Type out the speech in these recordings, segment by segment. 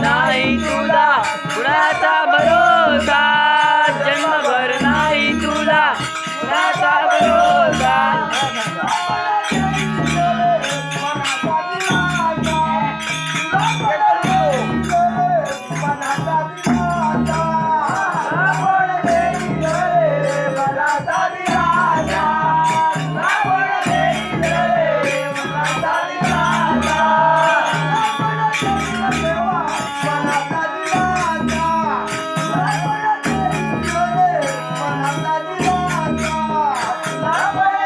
नाही तुला कुणाचा भरोसा?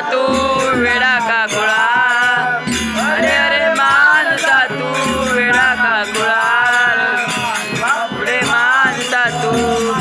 तू वेडा का कुळा अरे अरे वेडा का कुळा पुढे मानता तू